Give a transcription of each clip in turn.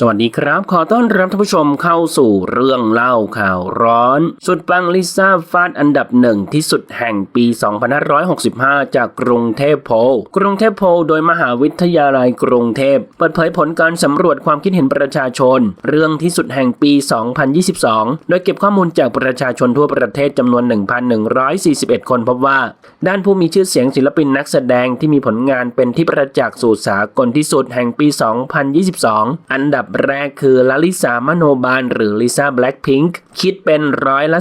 สวัสดีครับ ขอต้อนรับท่านผู้ชมเข้าสู่เรื่องเล่าข่าวร้อน สุดปังลิซ่าฟาดอันดับหนึ่งที่สุดแห่งปี 2565 จากกรุงเทพโพลกรุงเทพโพลโดยมหาวิทยาลัยกรุงเทพ เปิดเผยผลการสำรวจความคิดเห็นประชาชน เรื่องที่สุดแห่งปี 2022 โดยเก็บข้อมูลจากประชาชนทั่วประเทศจำนวน 1,141 คนพบว่า ด้านผู้มีชื่อเสียงศิลปินนักแสดงที่มีผลงานเป็นที่ประจักษ์สู่สากลที่สุดแห่งปี 2022 อันดับแรกคือลลิสามโนบาล หรือลิซ่าแบล็คพิงค์คิดเป็นร้อยละ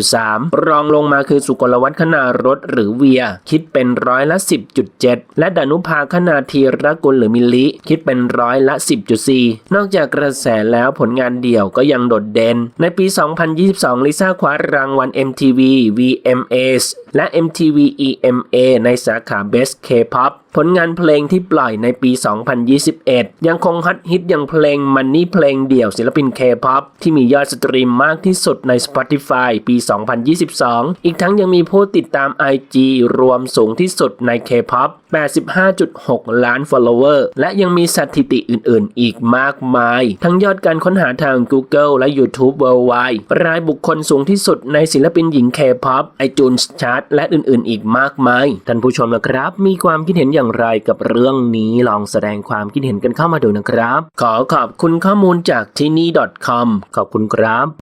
48.3 รองลงมาคือสุกลวัฒน์คณารถหรือเวีย คิดเป็นร้อยละ 10.7 และดานุภาคณาธีรกุลหรือมิลลิ คิดเป็นร้อยละ 10.4 นอกจากกระแสแล้วผลงานเดี่ยวก็ยังโดดเด่น ในปี 2022 ลิซ่าคว้ารางวัล MTV VMAs และ MTV EMA ในสาขา Best K-pop ผลงานเพลงที่ปล่อยในปี 2021 ยังคงฮอตฮิตอย่างเพลงมันนี่เพลงเดี่ยวศิลปิน K-pop ที่มียอดสตรีมมากที่สุดใน Spotify ปี 2022 อีกทั้งยังมีผู้ติดตาม IG รวมสูงที่สุดใน K-pop 85.6 ล้าน follower และยังมีสถิติอื่นๆ อีกมากมาย ทั้งยอดการค้นหาทาง Google และ YouTube Worldwide รายบุคคลสูงที่สุดในศิลปินหญิง K-pop iTunes Chart และอื่นๆ อีกมากมาย ท่านผู้ชมนะครับ มีความคิดเห็นอย่อย่างไรกับเรื่องนี้ลองแสดงความคิดเห็นกันเข้ามาดูนะครับ ขอขอบคุณข้อมูลจากที่นี่ .com ขอบคุณครับ